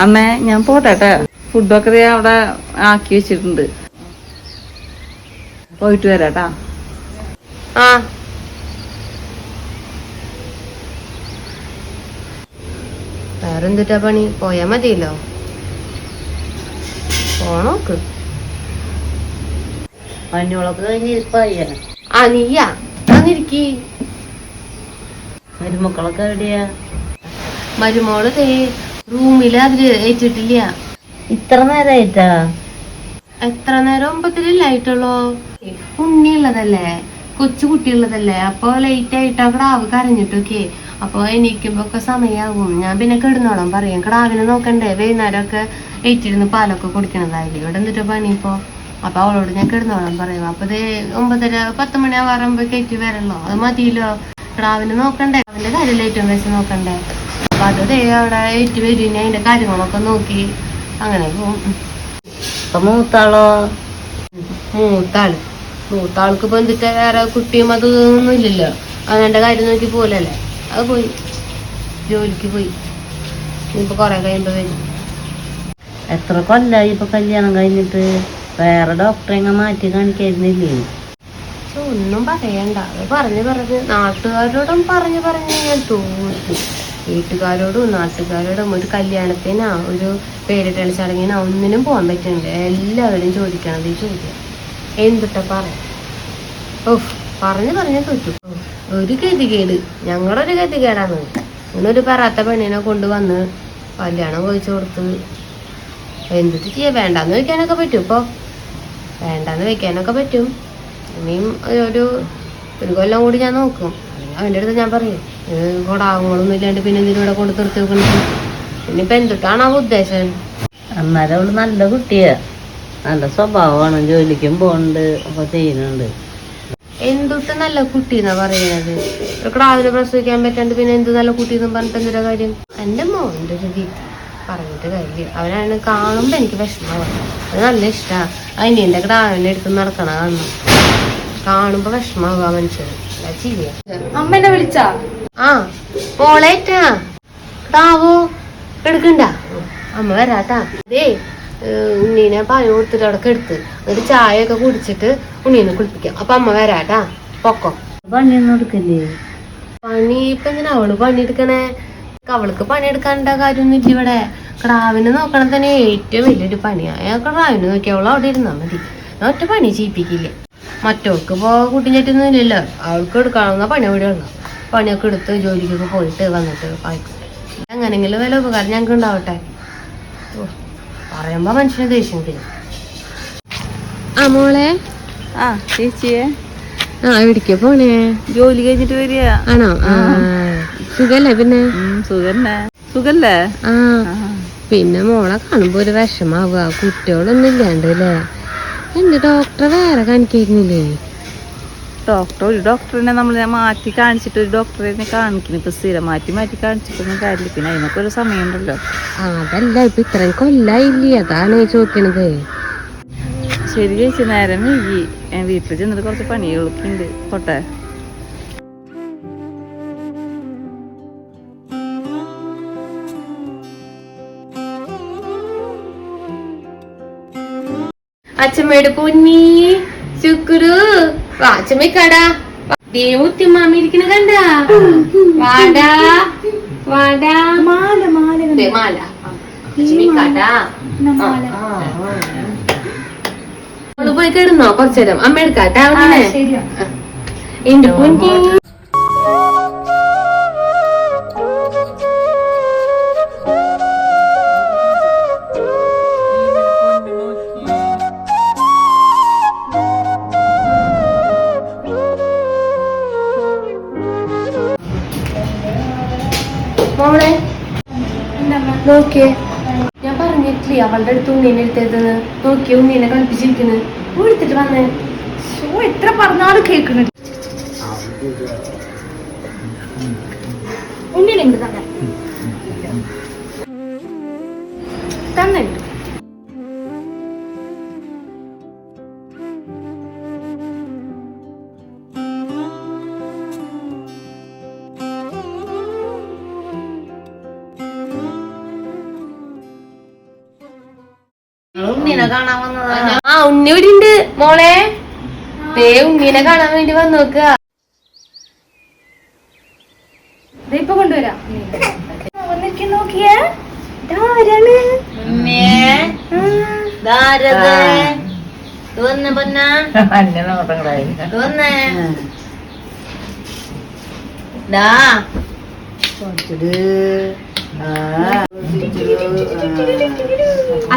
അമ്മേ ഞാൻ പോട്ടെ ഫുഡൊക്കെ അവിടെ ആക്കി വെച്ചിട്ടുണ്ട്. പോയിട്ട് വരാട്ടാ. ആ. വേറെന്തിട്ടാ പണി? പോയാ മതിയല്ലോ. പോണോക്ക്. മഞ്ഞോളൊക്കെ കഴിഞ്ഞ് ഇരിപ്പായ ആ നീയാ. അങ്ങനെ മരുമക്കളൊക്കെ എവിടെയാ? മരുമോൾ റൂമിൽ അതിൽ ഏറ്റിട്ടില്ല. ഇത്ര നേരമായിട്ടാ എത്ര നേരം ഒമ്പതിലായിട്ടുള്ളൂ ഉണ്ണിയുള്ളതല്ലേ? കൊച്ചു കുട്ടിയുള്ളതല്ലേ? അപ്പൊ ലേറ്റ് ആയിട്ടാ കിടാവ് കരഞ്ഞിട്ടൊക്കെ. അപ്പൊ എണീക്കുമ്പോ ഒക്കെ സമയാകും ഞാൻ പിന്നെ കിടന്നോളാം പറയാം. കിടാവിനെ നോക്കണ്ടേ? വൈകുന്നേരം ഒക്കെ ഏറ്റിരുന്ന് പാലൊക്കെ കുടിക്കണതായില്ലേ? ഇവിടെ എന്നിട്ട് പണി ഇപ്പൊ? അപ്പൊ അവളോട് ഞാൻ കിടന്നോളാം പറയും. അപ്പൊ ഇത് ഒമ്പതര പത്ത് മണി ആവാറുമ്പോ കയറ്റി വരല്ലോ അത് മതിയല്ലോ. കിടാവിനെ നോക്കണ്ടേ? അവന്റെ കാര്യം ഏറ്റവും വെച്ച് നോക്കണ്ടേ? അത് ദേ അവിടെ ഏറ്റ് വരും അതിന്റെ കാര്യങ്ങളൊക്കെ നോക്കി അങ്ങനെ പോകും മൂത്താളോ? മൂത്താൾ. മൂത്താൾക്ക് ഇപ്പൊ എന്തിട്ട് വേറെ കുട്ടിയും അത് ഒന്നും ഇല്ലല്ലോ. അങ്ങനെ കാര്യം നോക്കി പോലല്ലേ അത് പോയി. ജോലിക്ക് പോയി. ഇപ്പൊ കൊറേ കഴിയുമ്പോ വരും. എത്ര കൊല്ലായി ഇപ്പൊ കല്യാണം കഴിഞ്ഞിട്ട്? വേറെ ഡോക്ടറെ മാറ്റി കാണിക്കായിരുന്നില്ലേ? ഒന്നും പറയണ്ട. അത് പറഞ്ഞ് പറഞ്ഞ് നാട്ടുകാരോടും പറഞ്ഞ് പറഞ്ഞ് ഞാൻ തോന്നി വീട്ടുകാരോടും നാട്ടുകാരോടും ഒരു കല്യാണത്തിനാ ഒരു പേരിട്ടണ ചടങ്ങിനാ ഒന്നിനും പോകാൻ പറ്റുന്നില്ല. എല്ലാവരും ചോദിക്കണത് ഈ ചോദ്യം എന്തിട്ട പറയാ ഓഹ് പറഞ്ഞു പറഞ്ഞു തോറ്റു. ഒരു ഗതികേട് ഞങ്ങളുടെ ഒരു ഗതികേടാണ്. ഇങ്ങനൊരു പെറാത്ത പെണ്ണിനെ കൊണ്ടുവന്ന് കല്യാണം കഴിച്ചു കൊടുത്ത് എന്തിട്ട് ചെയ്യാ? വേണ്ടാന്ന് വെക്കാനൊക്കെ പറ്റും ഇപ്പൊ. വേണ്ടാന്ന് വെക്കാനൊക്കെ പറ്റും. ഇനിയും ഒരു ഒരു കൊല്ലം കൂടി ഞാൻ നോക്കും. അവന്റെ അടുത്ത് ഞാൻ പറയും ഇത് കൊടാകങ്ങളൊന്നും ഇല്ലാണ്ട് പിന്നെ ഇതിലൂടെ കൊണ്ട് നിർത്തി വെക്കണത്? ഇനിയിപ്പോൾ എന്തിട്ടാണ് ആ ഉദ്ദേശം? അന്നേരം അവൾ നല്ല കുട്ടിയാ. നല്ല സ്വഭാവമാണ്. ജോലിക്കും പോണ്ട് ഒക്കെ ചെയ്യുന്നുണ്ട്. എന്തൊട്ട് നല്ല കുട്ടി എന്നാ പറയണത് ഒരു ക്ലാവിനെ പ്രസവിക്കാൻ പറ്റാണ്ട് പിന്നെ എന്ത് നല്ല കുട്ടി എന്നും പറഞ്ഞിട്ട് എന്തൊരു കാര്യം? എന്റെ മോന്റെ ഒരു രീതി പറഞ്ഞിട്ട് കാര്യം അവനാണ് കാണുമ്പോ എനിക്ക് വിഷമമാണ് അത് നല്ല ഇഷ്ടാ. അനിയന്റെ ക്രാവിനെ എടുത്ത് നടക്കണ കാണണം കാണുമ്പോ വിഷമാവുക മനുഷ്യന്. അമ്മേനെ വിളിച്ചാ? ആ മോളേറ്റാ താവോ എടുക്കണ്ട? അമ്മ വരാട്ടാ. അതേ ഉണ്ണീനെ പായ കൊടുത്തിട്ട് അവിടെ എടുത്ത് എന്നിട്ട് ചായ ഒക്കെ കുടിച്ചിട്ട് ഉണ്ണീനെ കുളിപ്പിക്കാം. അപ്പൊ അമ്മ വരാട്ടാ. പൊക്കോ. പണിയൊന്നും എടുക്കല്ലേ? പണി ഇപ്പൊ എന്തിനാ അവൾ പണിയെടുക്കണേ അവൾക്ക് പണിയെടുക്കാനുള്ള കാര്യമൊന്നും ഇല്ല ഇവിടെ. ക്രാവിനെ നോക്കണം തന്നെ ഏറ്റവും വലിയൊരു പണിയാ. ക്രാവിനെ നോക്കി അവൾ അവിടെ ഇരുന്നാ മതി. ഒറ്റ പണി ചെയ്യിപ്പിക്കില്ല. മറ്റവൾക്ക് ഇപ്പോൾ കുട്ടിഞ്ഞിട്ടൊന്നും ഇല്ലല്ലോ അവൾക്ക് എടുക്കാവുന്ന പണി അവിടെ ഉണ്ടാവും പണിയൊക്കെ എടുത്ത് ജോലിക്കൊക്കെ പോയിട്ട് വന്നിട്ട് ആയിക്കോട്ടെ. എങ്ങനെങ്കിലും വില ഉപകാരം ഞങ്ങൾക്ക് ഉണ്ടാവട്ടെ. പറയുമ്പോ മനുഷ്യന് ദേഷ്യം അമോളെ ആ മോളെ. ആ ചേച്ചിയെ. ആ വിടിക്ക പോണേ? ജോലി കഴിഞ്ഞിട്ട് വരിക. ആണോ? സുഖല്ലേ പിന്നെ? സുഖന്നെ. സുഖല്ലേ? ആ. പിന്നെ മോളെ കാണുമ്പോ ഒരു വിഷമാവുക. കുട്ടികളൊന്നും ഇല്ലാണ്ട് അല്ലേ? എന്റെ ഡോക്ടറെ വേറെ കാണിക്കായിരുന്നില്ലേ? ഡോക്ടർ ഒരു ഡോക്ടറിനെ നമ്മൾ മാറ്റി കാണിച്ചിട്ട് ഒരു ഡോക്ടറെ കാണിക്കുന്നു. ഇപ്പൊ സ്ഥിരം മാറ്റി മാറ്റി കാണിച്ചിട്ടൊന്നും കാര്യമില്ല. പിന്നെ അതിനൊക്കെ ഒരു സമയമുണ്ടല്ലോ. അതല്ല ഇപ്പൊ ഇത്രയും കൊല്ലായില്ലേ? അതാണ് ചോദിക്കണത്. ശരി ചേച്ചി നേരം വൈകി. ഞാൻ വീട്ടിൽ ചെന്നിട്ട് കുറച്ച് പണികളൊക്കെ ഉണ്ട്. പോട്ടെ. അച്ഛമ്മയുടെ പൊന്നി. ശുക്രു. അച്ഛമ്മക്കാടാ ദേവുത്തിമാമി ഇരിക്കണ കണ്ടാ? വാടാ വാടാ. മാല മാല ദേ, മാല. അച്ഛമ്മക്കാടാ അവൾ പോയി കിടന്നോ കുറച്ചേരം അമ്മ എടുക്കാട്ടാ അവനെ ശരിയാ. എന്റെ പൊന്നി. മോളെ നോക്കിയേ. ഞാൻ പറഞ്ഞിട്ടില്ലേ അവളുടെ അടുത്ത് ഉണ്ണീനെ എടുത്തേതെന്ന് നോക്കിയ ഉണ്ണീനെ കളിപ്പിച്ചിരിക്കുന്നത് എടുത്തിട്ട് വന്നേ. ഷോ എത്ര പറഞ്ഞാലും കേൾക്കുന്നുണ്ട് ഉണ്ണീനെ തന്നെ. തന്നുണ്ട് ആ ഉണ്ണി ഇവിടെ ഉണ്ട് മോളെ. ദേ ഉണ്ണീനെ കാണാൻ വേണ്ടി വന്നു നോക്കുക ഇപ്പൊ കൊണ്ടുവരാം. നോക്കിയേ. ഇതാരാണ്?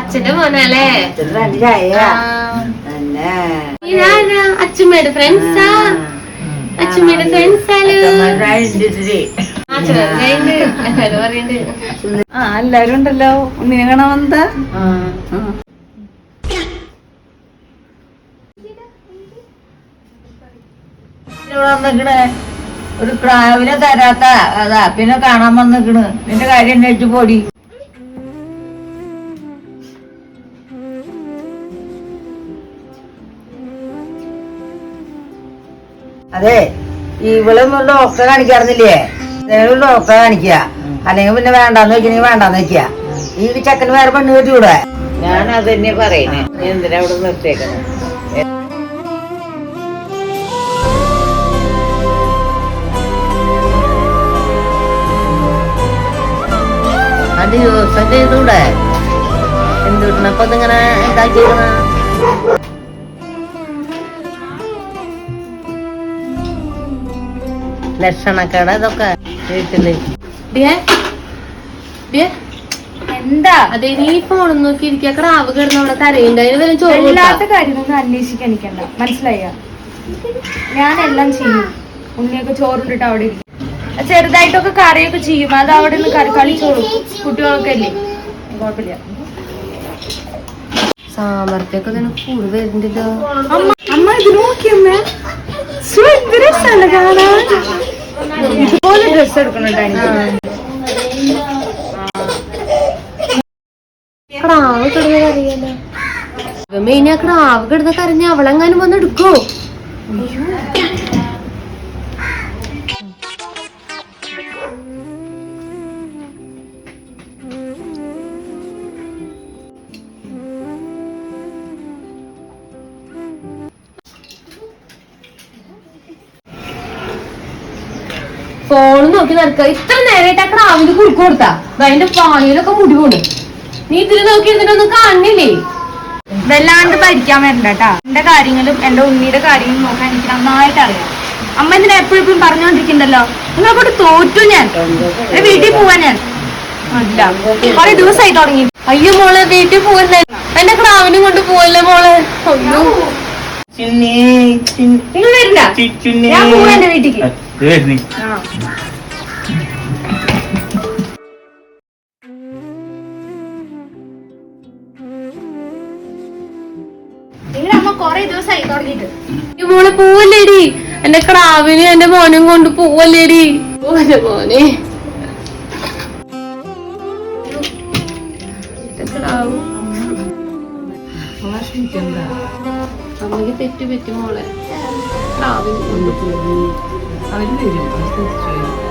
അച്ഛന്റെ മോനല്ലേ. ഇതാരാ അച്ഛമ്മയുടെ ഫ്രണ്ട്സാ അച്ഛമ്മയുടെ ഫ്രണ്ട്സാലോ ആ. എല്ലാരും ഉണ്ടല്ലോ. ഉണ്ണിനെ കാണാൻ വന്നതാ വന്നിക്കണ്. ഒരു പ്രാവിനെ തരാത്ത. അതാ പിന്നെ കാണാൻ വന്നിക്കണ്. നിന്റെ കാര്യം അന്വേഷിച്ചു പോടി. അതെ ഇവളൊന്നും ഡോക്ടറെ കാണിക്കാറുന്നില്ലേ? ഡോക്ടറെ കാണിക്കുക. അല്ലെങ്കിൽ പിന്നെ വേണ്ടാന്ന് വെക്കണെങ്കിൽ വേണ്ടാന്ന് വെക്കുക. ഈ ചെക്കന് വേറെ പെണ്ണ് കെട്ടിവിടെ ഞാൻ അത് തന്നെ പറയുന്നേ എന്തിനാ അവിടെ നിർത്തിയേക്കുന്നത് അത് ദിവസം ചെയ്തൂടെ? എന്തുട്ടണപ്പൊ അതിങ്ങനെ ലക്ഷണക്കേട ഇതൊക്കെ വീട്ടിൽ എന്താ? അതെ നീ ഫോൺ നോക്കി ഇരിക്കുക ക്രാവ് കിടന്ന് അവിടെ കരയുണ്ട്. അതിന് ചോറ് ഇല്ലാത്ത? കാര്യമൊന്നും അന്വേഷിക്കാൻ എനിക്കണ്ട. മനസ്സിലായ? ഞാനെല്ലാം ചെയ്യും. ഉണ്ണിയൊക്കെ ചോറിട്ടിട്ട് അവിടെ ഇരിക്കും. ചെറുതായിട്ടൊക്കെ കറിയൊക്കെ ചെയ്യും. അത് അവിടെ നിന്ന് കറി കളിച്ചോളും. കുട്ടികളൊക്കെ അല്ലേ? കുഴപ്പമില്ല. സാമർത്ഥ്യൊക്കെ ഇതിന് വരുന്നുണ്ടല്ലോ അമ്മ അമ്മ ഇത് നോക്കിയമ്മേ. സുന്ദര സ്ഥലം കാണാൻ. ഡ്രസ് എടുക്കണോ ക്രാവ് കിടന്ന് കരയല്ലേ മെയിനാ ക്രാവ് കിടന്ന് കരഞ്ഞ അവളെങ്ങാനും വന്ന് എടുക്കോ ഫോൺ നോക്കി നടക്കുക ഇത്ര നേരമായിട്ട് ആ ക്രാവിന്റെ കുറുക്ക് കൊടുത്താ. അതിന്റെ പാണിയിലൊക്കെ മുടിവുണ്ട് നീ ഇതിൽ നോക്കി ഇതിനൊന്നും കാണുന്നില്ലേ? വല്ലാണ്ട് ഭരിക്കാൻ വരണ്ട കേട്ടാ എന്റെ കാര്യങ്ങളും എന്റെ ഉണ്ണിയുടെ കാര്യങ്ങളും നോക്കാൻ എനിക്ക് നന്നായിട്ട് അറിയാം. അമ്മ ഇതിനെ എപ്പോഴും എപ്പോഴും പറഞ്ഞോണ്ടിരിക്കണ്ടല്ലോ? തോറ്റു ഞാൻ. വീട്ടിൽ പോവാൻ ഞാൻ. അല്ല. കുറെ ദിവസമായി തുടങ്ങി. അയ്യോ മോളെ വീട്ടിൽ പോവല്ലേ? എന്റെ ക്രാവിനും കൊണ്ട് പോവല്ലേ മോളെ? അയ്യോ. നിങ്ങൾ വരില്ല ഞാൻ പോവാ എന്റെ വീട്ടിക്ക്. മോളെ പോവല്ലേടി. എന്റെ ക്രാവിനും എന്റെ മോനും കൊണ്ട് പോവല്ലേടി. പോവല്ലേ മോനെ. അമ്മയ്ക്ക് തെറ്റ് പറ്റി മോളെ. ക്രാവിന് കൊണ്ട് അവർ വരും അത് തീർച്ചയായും